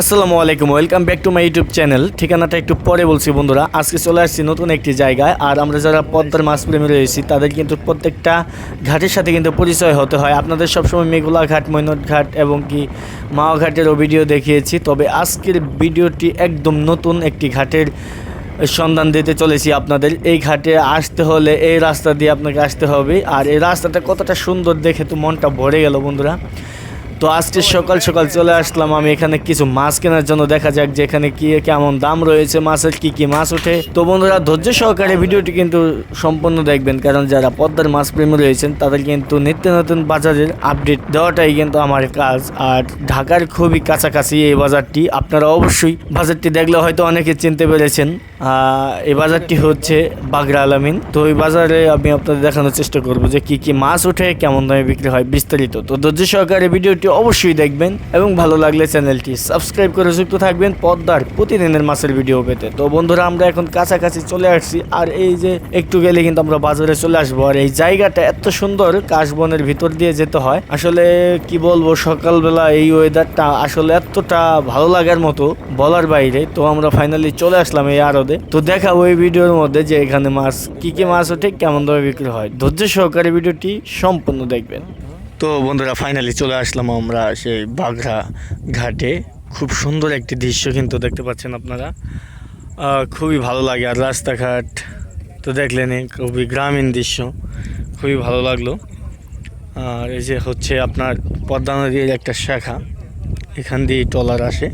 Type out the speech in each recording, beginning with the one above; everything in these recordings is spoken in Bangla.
আসসালামু আলাইকুম, welcome back to my YouTube channel. ঠিকানাটা একটু পরে বলছি বন্ধুরা, আজকে চলে আসছি নতুন একটি জায়গায়, আর আমরা যারা পদ্মার মাছ প্রেমী রয়েছি, তাদের কিন্তু প্রত্যেকটা ঘাটের সাথে কিন্তু পরিচয় হতে হয়। আপনাদের সবসময় মেঘুলা ঘাট মৈনট ঘাট এবং কি মাওয়া ঘাটেরও ভিডিও দেখিয়েছি, তবে আজকের ভিডিওটি একদম নতুন একটি ঘাটের সন্ধান দিতে চলেছি আপনাদের। এই ঘাটে আসতে হলে এই রাস্তা দিয়ে আপনাকে আসতে হবে, আর এই রাস্তাটা কতটা সুন্দর দেখে তো মনটা ভরে গেল বন্ধুরা। তো আজকে সকাল সকাল চলে আসলাম। আমি এখানে কিছু মাছ কেনার জন্য দেখা যাক যে এখানে কি, কেমন দাম রয়েছে মাছের, কি কি মাছ ওঠে। তো বন্ধুরা, ধৈর্য সহকারে ভিডিওটি কিন্তু সম্পূর্ণ দেখবেন, কারণ যারা পদ্মার মাছ প্রেমী রয়েছেন, তাদের কিন্তু নিত্য নতুন বাজারের আপডেট দেওয়াটাই কিন্তু আমার কাজ। আর ঢাকার খুবই কাছাকাছি এই বাজারটি, আপনারা অবশ্যই বাজারটি দেখলে হয়তো অনেকে চিনতে পেরেছেন। এই বাজারটি হচ্ছে বাগরা আলামিন। তো এই বাজারে আমি আপনাদের দেখানোর চেষ্টা করব যে কি কি মাছ ওঠে, কেমন দামে বিক্রি হয় বিস্তারিত। তো ধৈর্য সহকারে ভিডিওটি অবশ্যই দেখবেন এবং ভালো লাগলে চ্যানেলটি সাবস্ক্রাইব করে যুক্ত থাকবেন পদ্মার প্রতিদিনের মাছের ভিডিও পেতে। তো বন্ধুরা, আমরা এখন কাছাকাছি চলে আসছি। আর এই যে একটু গেলে কিন্তু আমরা বাজারে চলে আসব। আর এই জায়গাটা এত সুন্দর, কাশবনের ভিতর দিয়ে যেতে হয়। আসলে কি বলব, সকালবেলা এই ওয়েদারটা আসলে এতটা ভালো লাগার মতো বলার বাইরে। তো আমরা ফাইনালি চলে আসলাম এই আরদে তো দেখাবো এই ভিডিওর মধ্যে যে এখানে মাছ, কি কি মাছ ওঠে কেমন দামে বিক্রি হয়। ধৈর্য সহকারে ভিডিওটি সম্পূর্ণ দেখবেন। তো বন্ধুরা ফাইনালি চলে আসলাম আমরা সেই বাঘরা ঘাটে। খুব সুন্দর একটি দৃশ্য কিন্তু দেখতে পাচ্ছেন আপনারা। খুবই ভালো লাগে আর রাস্তাঘাট তো দেখলেন খুবই গ্রামীণ দৃশ্য খুবই ভালো লাগল। আর এই যে হচ্ছে আপনার পদ্মা নদীর একটা শাখা এখান দিয়ে ট্রলার আসে।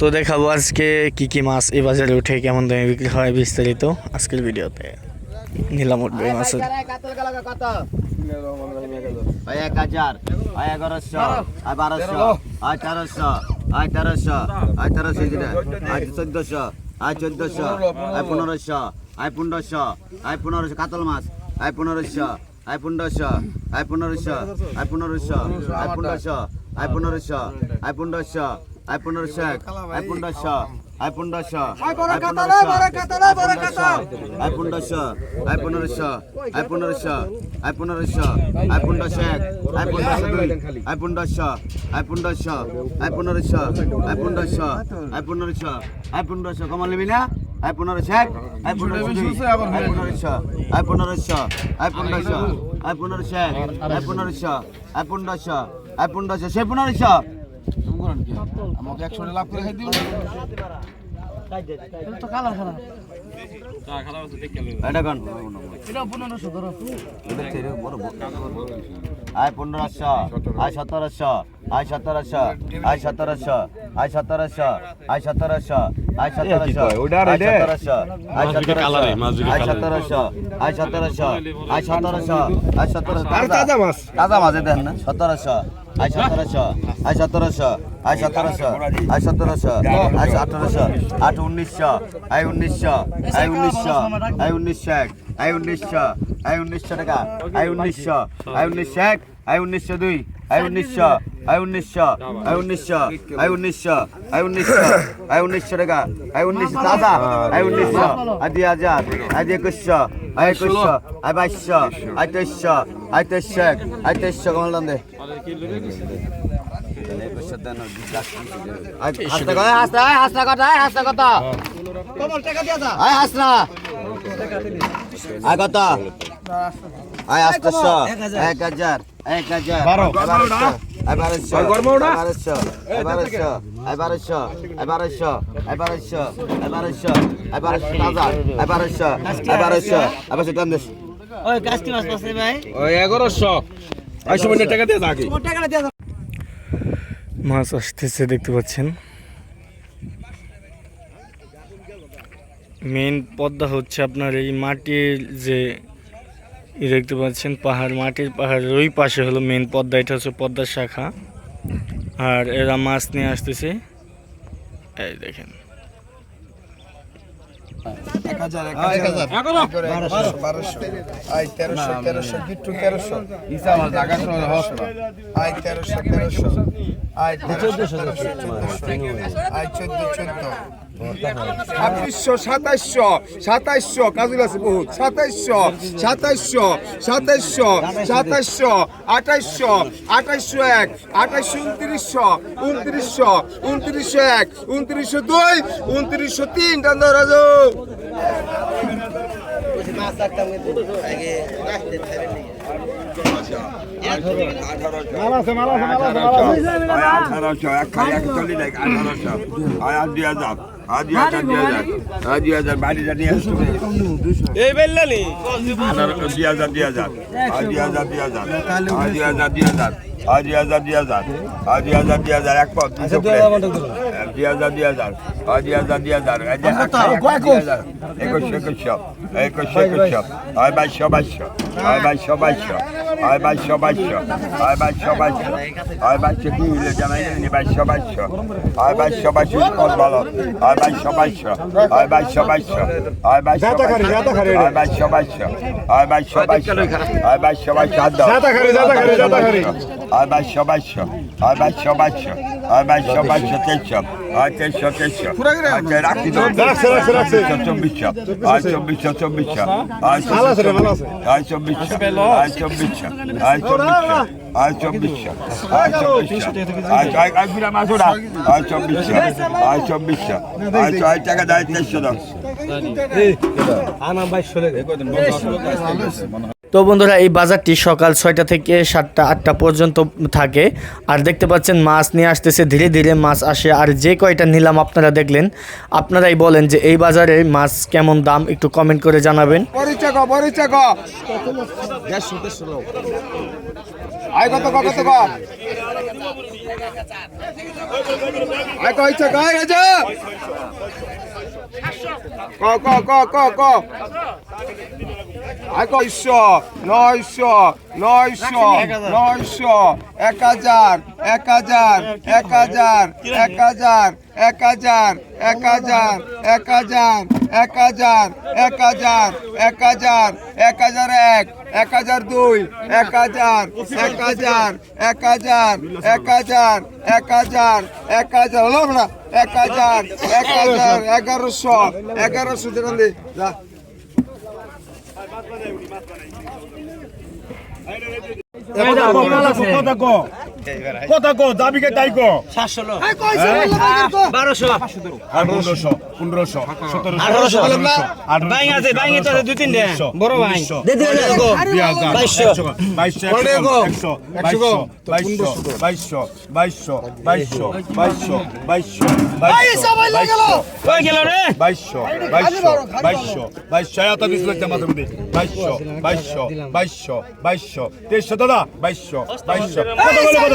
তো দেখাবো আজকে কি কি মাছ এই বাজারে উঠে কেমন দামে বিক্রি হয় বিস্তারিত আজকের ভিডিওতে। নিলাম উঠবে মাছের। ভাই এক হাজার ভাই এগারোশো আই বারোশো আই তেরোশো আই তেরোশো আই তেরোশো আই চোদ্দশো আই চোদ্দশো আই পনেরোশো আই পনেরোশো আই পনেরোশো কাতল মাছ আই পনেরোশো আই পনেরোশো আই পনেরোশো আই পনেরোশো আই পনেরোশো আই পনেরোশো আই পনেরোশো আই পনেরোশো এক আই পনেরোশো আই পনেরোশো আই পনেরোশো আই পনেরোশো আই পনেরোশো আই পনেরোশো আই পনেরোশো আই পনেরোশো এক আই পনেরোশো দুই আই পনেরোশো আই পনেরোশো আই পনেরোশো আই পনেরোশো আই পনেরোশো আই পনেরোশো কমল নিবি না আই পনেরোশো এক আই পনেরোশো আই পনেরোশো আই পনেরোশো আই পনেরোশো আই পনেরোশো এক আই পনেরোশো আই পনেরোশো আই পনেরোশো সে পনেরোশো আমাকে একশো লাভ করে খাই দিও এটা কোন আয় পনেরোশো আয় সতেরোশো আয় সতেরোশো আয় সতেরোশো আয় সতেরোশো আয় সতেরোশো আয় সতেরোশো আয় সতেরোশো আয় সতেরোশো আয় সতেরোশো আয় সতেরোশো আয় সতেরোশো আয় সতেরোশো তাজা মাছ তাজা মাছ দেন না সতেরোশো আয় সতেরোশো আয় সতেরোশো আয় সতেরোশো আয় সতেরোশো আয় আঠারোশো আট উনিশশো আয় উনিশশো আয় উনিশশো আয় উনিশশো এক আয় উনিশশো আয় উনিশশো টাকা আয় উনিশশো আয় উনিশশো এক আয় উনিশশো দুই আয় উনিশশো আয় উনিশশো আয় উনিশশো আয় উনিশশো আয় উনিশশো আয় উনিশশো টাকা আয় উনিশশো দাদা আয় উনিশশো আয় দুই হাজার আয় দুই একুশশো আয় একুশশো আয় বাইশশো আয় তেইশশো আয় তেইশশো এক আয় তেইশশো কমল দান দে হাসনা কথা হাসনা হাসনা কথা হাসনা কথা আয় হাসনা আয় কত আয় আটশো এক হাজার এক হাজার আয় বারোশো বারোশো আয় বারোশো আয় বারোশো আয় বারোশো আয় বারোশো আয় বারোশো আয় বারোশো তাজা আয় বারোশো ওই এগারোশো। আড়াইশো মিনিট টাকা দিয়ে থাকি। মাছ আসতেছে দেখতে পাচ্ছেন। মেন পদ্মা হচ্ছে আপনার এই মাটির যে ই দেখতে পাচ্ছেন পাহাড় মাটির পাহাড়ের ওই পাশে হলো মেন পদ্মা এটা হচ্ছে পদ্মার শাখা। আর এরা মাছ নিয়ে আসতেছে। এই দেখেন। এক হাজার এক হাজার। বারোশো আই তেরোশো তেরোশো গিট্টু তেরোশো। আই তেরোশো তেরোশো। আই চোদ্দশো আই চোদ্দ চোদ্দ। ছাব্বিশশো সাতাইশশো সাতাইশশো কাজুল আছে বহুত। সাতাইশশো সাতাইশশো সাতাইশশো সাতাইশশো আঠাইশশো আঠাইশশো এক আঠাইশশো উনত্রিশশো উনত্রিশশো উনত্রিশশো এক উনত্রিশশো দুই উনত্রিশশো তিন। রাজু। আঠারোশো একচল্লিশ আঠারোশো আর দুই হাজার এক পথ দুই হাজার দুই হাজার দুই হাজার দুই হাজার একুশশো একুশশো একুশশো একুশশো আয় বাইশশো বাইশশো আয় বাইশশো বাইশশো আয় বাইশশো বাইশশো আয় বাইশশো বাইশশো আয় বাইশশো কি হইলে জানাই জানি বাইশশো বাইশশো আয় বাইশশো বাইশশো কত ভালো আয় বাইশশো বাইশশো আয় বাইশশো বাইশশো আয় বাইশশো আয় বাইশশো বাইশশো আয় বাইশশো বাইশশো আয় বাইশশো বাইশশো হাত দাও আয় বাইশশো বাইশশো আয় বাইশশো বাইশশো আয় বাইশশো বাইশশো তেইশশো আচ্ছা তেইশশো আচ্ছা রাখি তো চব্বিশশো আজ চব্বিশশো চব্বিশশো আজ চব্বিশশো আজ চব্বিশশো আজ চব্বিশশো আজ চব্বিশশো আজ চব্বিশশো আজ চব্বিশশো আজ আজ ফিরে মাছ ওটা আজ চব্বিশশো আজ চব্বিশশো আজ ছয় টাকা দায় তেইশশো দশ আনা তো বন্ধুরা এই বাজারটি সকাল ছয়টা থেকে সাতটা আটটা পর্যন্ত থাকে আর দেখতে পাচ্ছেন মাছ নিয়ে আসতেছে ধীরে ধীরে মাছ আসে আর যে কয়টা নিলাম আপনারা দেখলেন আপনারাই বলেন যে এই বাজারে মাছ কেমন দাম একটু কমেন্ট করে জানাবেন ক ক ক ক ক ইচ্ছো নয়শো নয়শো নয়শো এক হাজার এক হাজার এক হাজার এক হাজার এক হাজার এক হাজার এক হাজার এক হাজার এক হাজার এক হাজার এক হাজার এক এক হাজার দুই, এক হাজার এক হাজার এক হাজার এক হাজার এক হাজার এক হাজার, হলো না এক হাজার এক হাজার, এগারোশো এগারোশো দেখুন দি যা। কথা কো দাবিকে তাই কো পনেরোশো পনেরোশো সতেরোশো আঠারোশো। বাইং আছে বাইং আছে দুই তিনটে বড় বাইং বাইশশো বাইশশো বাইশশো বাইশশো বাইশশো বাইশশো বাইশশো বাইশশো বাইশশো বাইশশো বাইশশো বাইশশো এত বিশ লাগছে মাথার মধ্যে বাইশশো বাইশশো বাইশশো বাইশশো তেইশশো দাদা বাইশশো বাইশশো কত বলে কত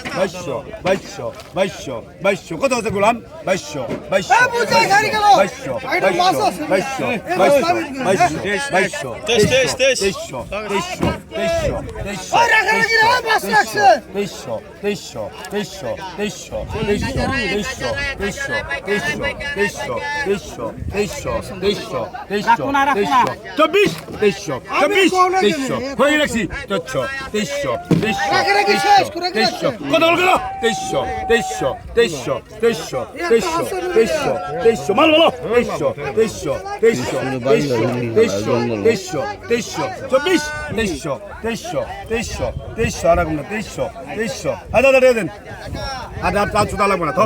বাইশশো বাইশশো বাইশশো বাইশশো কত আছে গোলাম বাইশশো বাইশশো বাইশশো বাইশশো বাইশশো বাইশশো বাইশশো তেইশশো তেইশশো তেইশশো তেইশশো তেইশশো তেইশশো তেইশশো তেইশশো তেইশশো তেইশশো তেইশশো তেইশশো তেইশশো তেইশশো তেইশশো তেইশশো তেইশশো চব্বিশ তেইশশো চব্বিশ তেইশশো হয়ে রাখছি চোদ্দশো তেইশশো তেইশশো তেইশশো কত হল গেল তেইশশো তেইশশো তেইশশো তেইশশো তেইশশো তেইশশো তেইশশো মাল বলো তেইশশো তেইশশো তেইশশো তেইশশো তেইশশো তেইশশো তেইশশো চব্বিশ তেইশশো তেইশশো তেইশশো তেইশশো আর তেইশশো তেইশশো। হ্যাঁ দাদা দিয়ে দেন। আর আর পাঁচশো টাকা লাগবে না তো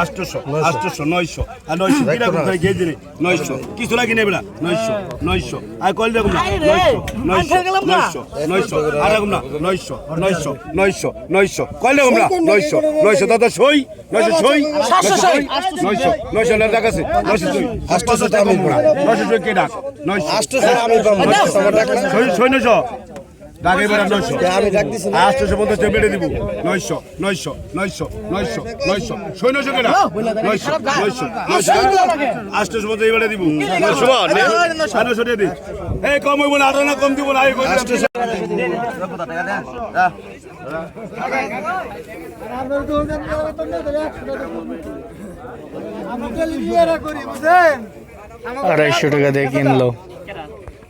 আটশোশো আটশোশো নয়শো আর নয়শো কীরকম করে গিয়ে দিলে নয়শো কিছু লাগে নেবে না নয়শো নয়শো আর কল দেখুন না নয়শো নয়শো নয়শো নয়শো আর রকম না নয়শো নয়শো নয়শো নয়শো কল দেখুন না নয়শো নয়শো দাদা সই নয়শো সই নয়শো নয়শো নয়শো না টাকা আছে নয়শো সই আটশোশো টাকা নয়শো সই কে ডাক নয়শো আটশোশো আমি সই সই নয়শো ডাক এবার নয়শো। আটশোশো পঞ্চাশ বেড়ে দিব। নয়শো নয়শো নয়শো নয়শো নয়শো। ছয় নয়শো কেনা নয়শো নয়শো। নয়শো আটশোশো পঞ্চাশ বেড়ে দিব। নয়শো দিয়ে দিই এই কম হইব না আরও না কম দিব না এই আড়াইশো টাকা দিয়ে কিনলো।